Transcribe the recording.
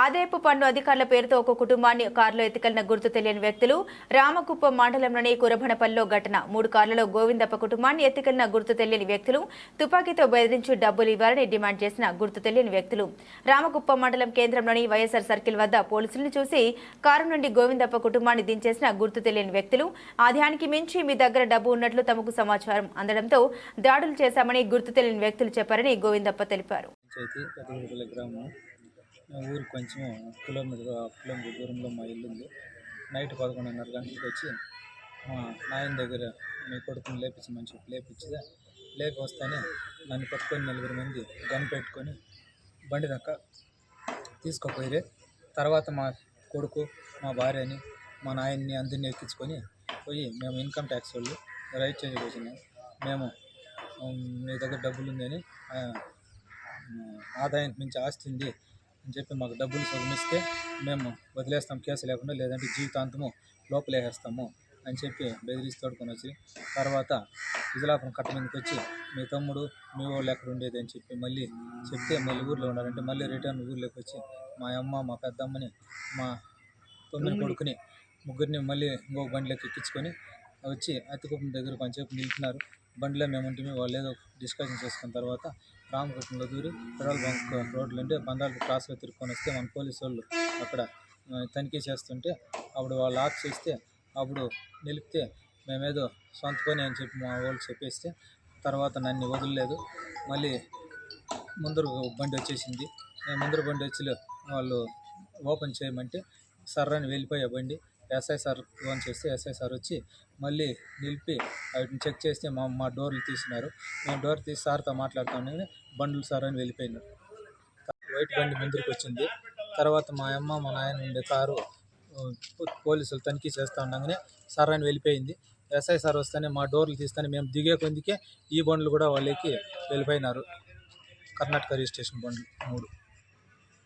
ఆదాయపు పన్ను అధికారుల పేరుతో ఒక కుటుంబాన్ని కారులో ఎత్తుకెళ్ళిన గుర్తు తెలియని వ్యక్తులు రామకుప్పం మండలంలోని కురభణపల్లిలో ఘటన. మూడు కార్లలో గోవిందప్ప కుటుంబాన్ని ఎత్తుకెళ్ళిన గుర్తు తెలియని వ్యక్తులు తుపాకీతో బెదిరించి డబ్బులు ఇవ్వాలని డిమాండ్ చేసిన గుర్తు తెలియని వ్యక్తులు. రామకుప్పం మండలం కేంద్రంలోని వైఎస్ఆర్ సర్కిల్ వద్ద పోలీసులను చూసి కారు నుండి గోవిందప్ప కుటుంబాన్ని దించేసిన గుర్తు తెలియని వ్యక్తులు ఆదాయానికి మించి మీ దగ్గర డబ్బు ఉన్నట్లు తమకు సమాచారం అందడంతో దాడులు చేశామని గుర్తు తెలియని వ్యక్తులు చెప్పారని గోవిందప్ప తెలిపారు. ఊరు ఊరికి కొంచెం కిలోమీటర్ హాఫ్ కిలోమీటర్ దూరంలో మా ఇల్లు ఉంది. నైట్ పదకొండున్నర గంటలకు వచ్చి మా నాయన దగ్గర మీ కొడుకుని లేపించమని చెప్పి లేపించితే లేపి వస్తానే నన్ను పట్టుకొని నలుగురు మంది గన్ పెట్టుకొని బండి దాకా తీసుకుపోయిరే. తర్వాత మా కొడుకు మా భార్యని మా నాయన్ని అందరిని ఎక్కించుకొని పోయి మేము ఇన్కమ్ ట్యాక్స్ వాళ్ళు రైట్ చేంజ్ వచ్చినాం. మేము మీ దగ్గర డబ్బులు ఉందని ఆదాయానికి మించి ఆస్తి ఉంది. అని చెప్పి మాకు డబ్బులు సగమిస్తే మేము వదిలేస్తాం కేసు లేకుండా లేదంటే జీవితాంతము లోపలేసేస్తాము అని చెప్పి బెదిరించి తోడుకొని వచ్చి తర్వాత విజలాపురం కట్ట మీదకి వచ్చి మీ తమ్ముడు మీ వాళ్ళు ఎక్కడ ఉండేది అని చెప్పి మళ్ళీ చెప్తే మళ్ళీ ఊర్లో ఉండాలంటే మళ్ళీ రిటర్న్ ఊర్లోకి వచ్చి మా అమ్మ మా పెద్దమ్మని మా తొమ్మిది కొడుకుని ముగ్గురిని మళ్ళీ ఇంకో బండిలోకి ఎక్కించుకొని వచ్చి అతికుప్పం దగ్గర కొంచెంసేపు నిలిపినారు. బండిలో మేము ఉంటే వాళ్ళు ఏదో డిస్కషన్ చేసుకున్న తర్వాత రామకృష్ణలో దూరి పెట్రోల్ బంక్ రోడ్లు ఉంటే బందాలు క్రాస్లో తిరుక్కొని వస్తే మన పోలీసు వాళ్ళు అక్కడ తనిఖీ చేస్తుంటే అప్పుడు వాళ్ళు ఆఫ్ చేస్తే అప్పుడు నిలిపితే మేమేదో సొంత పని అని చెప్పి మా వాళ్ళు చెప్పేస్తే తర్వాత నన్ను వదలలేదు. మళ్ళీ ముందర బండి వచ్చేసింది. నేను ముందర బండి వచ్చి వాళ్ళు ఓపెన్ చేయమంటే సర్రని వెళ్ళిపోయే బండి. ఎస్ఐ సార్ ఫోన్ చేస్తే ఎస్ఐ సార్ వచ్చి మళ్ళీ నిలిపి వాటిని చెక్ చేస్తే మా మా డోర్లు తీసినారు. మేము డోర్ తీసి సార్తో మాట్లాడుతామని బండ్లు సార్ అని వెళ్ళిపోయినారు వైట్ బండి ముందుకు వచ్చింది. తర్వాత మా అమ్మ మా నాయన ఉండే కారు పోలీసులు తనిఖీ చేస్తూ ఉండగానే సార్ అని వెళ్ళిపోయింది. ఎస్ఐ సార్ వస్తేనే మా డోర్లు తీస్తేనే మేము దిగే కొందికే ఈ బండ్లు కూడా వాళ్ళకి వెళ్ళిపోయినారు. కర్ణాటక రిజిస్ట్రేషన్ బండ్లు మూడు.